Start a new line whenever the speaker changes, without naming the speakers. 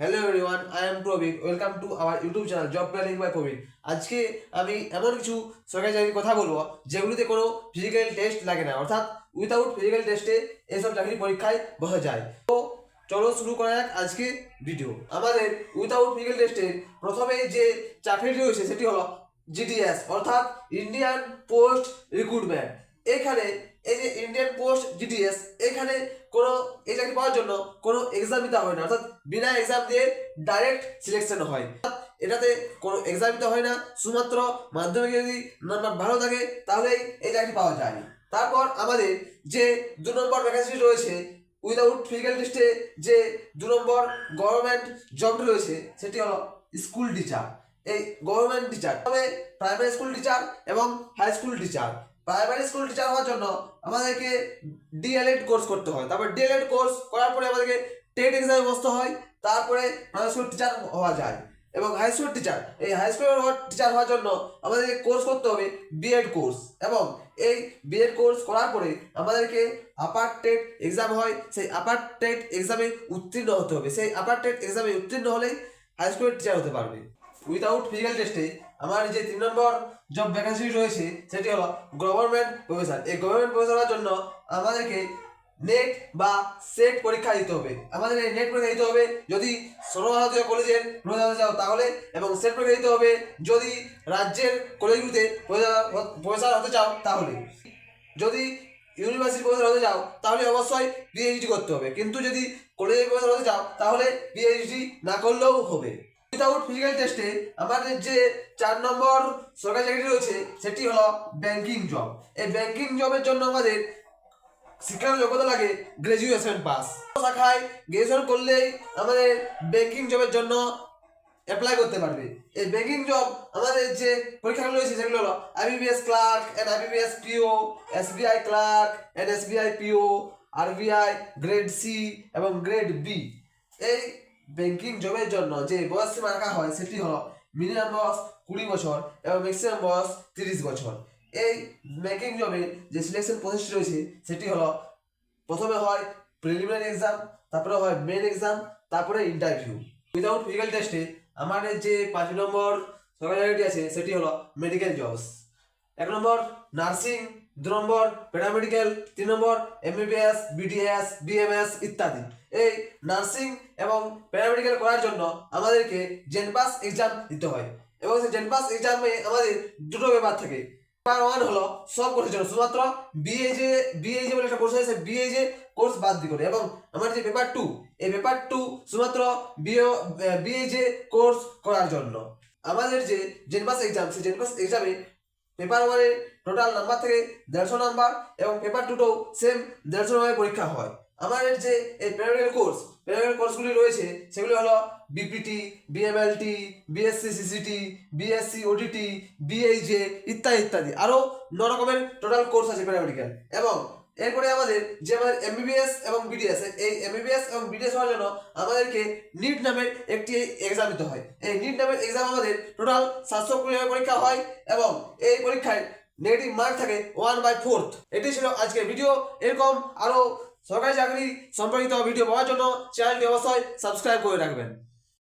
Hello everyone I am Praveen welcome to our YouTube channel job planning by Praveen আজকে আমি এমন কিছু সরকারি চাকরির কথা বলব, যেগুলিতে কোনো ফিজিক্যাল টেস্ট লাগে না। অর্থাৎ উইথাউট ফিজিক্যাল টেস্টে এইসব চাকরি পরীক্ষায় বসা যায়। তো চলো শুরু করা যাক আজকে ভিডিও আমাদের উইথাউট ফিজিক্যাল টেস্টে প্রথমে যে চাকরিটি রয়েছে, সেটি হলো জিডিএস অর্থাৎ ইন্ডিয়ান পোস্ট রিক্রুটমেন্ট এখানে এই যে ইন্ডিয়ান পোস্ট জিডিএস এখানে কোনো এই চাকরি পাওয়ার জন্য কোনো এক্সাম দিতে হয় না। অর্থাৎ বিনা এক্সাম দিয়ে ডাইরেক্ট সিলেকশন হয়। এটাতে কোনো এক্সাম দিতে হয় না। শুধুমাত্র মাধ্যমিকে যদি নাম্বার ভালো থাকে, তাহলেই এই চাকরি পাওয়া যায়। তারপর আমাদের যে দু নম্বর ভ্যাকেন্সি রয়েছে উইদাউট ফিজিক্যাল টেস্টে যে দু নম্বর গভর্নমেন্ট জবটি রয়েছে, সেটি হলো স্কুল টিচার এই গভর্নমেন্ট টিচার তবে প্রাইমারি স্কুল টিচার এবং high school teacher primary school teacher হওয়ার জন্য আমাদেরকে ডিএলএড কোর্স করতে হয়। তারপর ডিএলএড কোর্স করার পরে আমাদেরকে টেট এক্সামে বসতে হয়। তারপরে প্রাইমারি স্কুল টিচার হওয়া যায়। এবং হাই স্কুল টিচার এই হাই স্কুল টিচার হওয়ার জন্য আমাদেরকে কোর্স করতে হবে বিএড কোর্স এবং এই বিএড কোর্স করার পরে আমাদেরকে আপার টেট এক্সাম হয়। সেই আপার টেট এক্সামে উত্তীর্ণ হতে হবে। সেই আপার টেট এক্সামে উত্তীর্ণ হলেই হাই স্কুলের টিচার হতে পারবে। উইদাউট ফিজিক্যাল টেস্টে আমার যে তিন নম্বর জব ভ্যাকেন্সি রয়েছে, সেটি হলো গভর্নমেন্ট প্রফেসর এই গভর্নমেন্ট প্রফেসর হওয়ার জন্য আমাদেরকে নেট বা সেট পরীক্ষা দিতে হবে। আমাদের এই নেট পরীক্ষা দিতে হবে যদি সর্বভারতীয় কলেজের প্রফেসর হতে চাও তাহলে, এবং সেট পরীক্ষা দিতে হবে যদি রাজ্যের কলেজগুলিতে প্রফেসর হতে চাও তাহলে। যদি ইউনিভার্সিটি প্রফেসর হতে চাও তাহলে অবশ্যই পিএইচডি করতে হবে। কিন্তু যদি কলেজের প্রফেসর হতে চাও তাহলে পিএইচডি না করলেও হবে। উইদাউট ফিজিক্যাল টেস্টে আমাদের যে চার নম্বর সরকারি চাকরি রয়েছে, সেটি হলো ব্যাংকিং জব এই ব্যাংকিং জবের জন্য আমাদের শিক্ষার যোগ্যতা লাগে গ্রাজুয়েশন পাস শাখায় গ্রাজুয়েশন করলেই আমাদের ব্যাংকিং জবের জন্য অ্যাপ্লাই করতে পারবে। এই ব্যাংকিং জব আমাদের যে পরীক্ষাগুলো রয়েছে, সেগুলো হলো IBPS clerk and IBPS PO SBI clerk and SBI PO RBI grade C এবং গ্রেড বি এই ব্যাংকিং জবের জন্য যে বয়স সীমা রাখা হয় সেটি হলো মিনিমাম বয়স কুড়ি বছর এবং ম্যাক্সিমাম বয়স তিরিশ বছর। এই ব্যাংকিং জবে যে সিলেকশন প্রসেস রয়েছে, সেটি হলো প্রথমে হয় প্রিলিমিনারি এক্সাম তারপরে হয় মেন এক্সাম তারপরে ইন্টারভিউ উইদাউট ফিজিক্যাল টেস্টে আমাদের যে পাঁচ নম্বর সরকারি আছে, সেটি হলো মেডিকেল জবস এক নম্বর নার্সিং, দু নম্বর প্যারামেডিক্যাল তিন নম্বর এমবিবিএস, বিডিএস, বিএমএস ইত্যাদি। এই নার্সিং এবং প্যারামেডিক্যাল করার জন্য আমাদেরকে জেনপাস এক্সাম দিতে হয় এবং সেই জেনপাস এক্সামে আমাদের দুটো ব্যাপার থাকে। পেপার ওয়ান হলো সব কোর্সের জন্য, শুধুমাত্র বিএ যে বিএ যে বলে একটা কোর্স আছে বিএ যে কোর্স বাদ দিয়ে করে। এবং আমার যে পেপার টু এই পেপার টু শুধুমাত্র বিএ বিএ যে কোর্স করার জন্য। আমাদের যে জেনপাস এক্সাম, সেই জেনপাস এক্সামে পেপার ওয়ানের টোটাল নাম্বার থেকে দেড়শো নাম্বার এবং পেপার টুটাও সেম দেড়শো নাম্বারের পরীক্ষা হয়। আমাদের যে এই প্যারামেডিক্যাল কোর্স প্যারামেডিক্যাল কোর্সগুলি রয়েছে, সেগুলি হলো BPT BMLT BSc CCT BSc ODT বিএইজে ইত্যাদি ইত্যাদি। আরও ন রকমের টোটাল কোর্স আছে প্যারামেডিক্যাল এবং এরপরে আমাদের যে আমাদের এমবিবিএস এবং বিডিএস এই এমবিবিএস এবং বিডিএস হওয়ার জন্য আমাদেরকে নিট নামের একটি এক্সাম দিতে হয়। এই নিট নামের এক্সাম আমাদের টোটাল সাতশো কুড়ি পরীক্ষা হয় এবং এই পরীক্ষায় নেগেটিভ মার্ক থাকে ওয়ান বাই ফোর্থ এটি ছিল আজকের ভিডিও এরকম আরও সরকারি চাকরি সম্পর্কিত ভিডিও পাওয়ার জন্য চ্যানেলটি অবশ্যই সাবস্ক্রাইব করে রাখবেন।